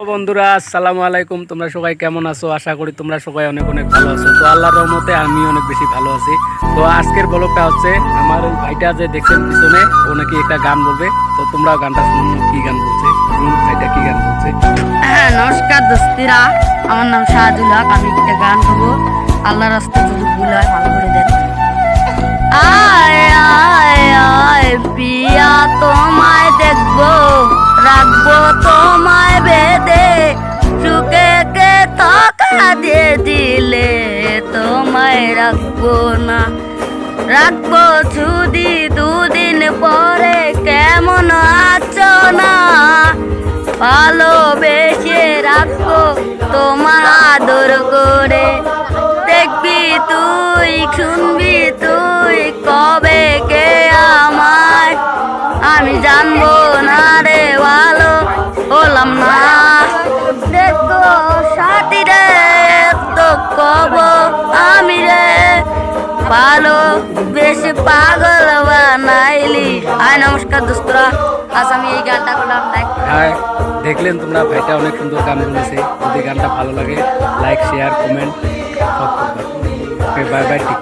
বন্ধুরা, আসসালামু আলাইকুম। তোমরা সবাই কেমন আছো? আশা করি তোমরা সবাই অনেক অনেক ভালো আছো। তো আল্লাহর রহমতে আমি অনেক বেশি ভালো আছি। তো আজকের ব্লগটা হচ্ছে আমার ওই ভাইটা যে দেখছেন পিছনে, ও নাকি একটা গান বলবে। তো তোমরাও গানটা শুনুন কি গান বলছে? শুনুন, ভাইটা কি গান বলছে? হ্যাঁ নমস্কার দোস্তিরা। আমার নাম শাহাদুল হক, আমি একটা গান গাবো। আল্লাহ রাস্তা যদি ভুল হয় ভালো করে দেন। আয়! রাখব না। রাখব ছুদি দুদিন পরে কেমন আছো না? ভালোবেসে রাখব তোমার আদর করে। দেখবি তুই, শুনবি তুই কবে কে আমায় আমি জানব না রে, ভালো হলাম না। দেখো সাথী রে তো কব আমি রে ভালো বেশি পাগল বানাইলি আয় নমস্কার দোস্তরা আজ আমি এই গানটা করলাম লাইক হ্যাঁ দেখলেন তোমরা ভাইটা অনেক সুন্দর গান বলেছে যদি গানটা ভালো লাগে লাইক শেয়ার কমেন্ট সব করবে বাই বাই ঠিক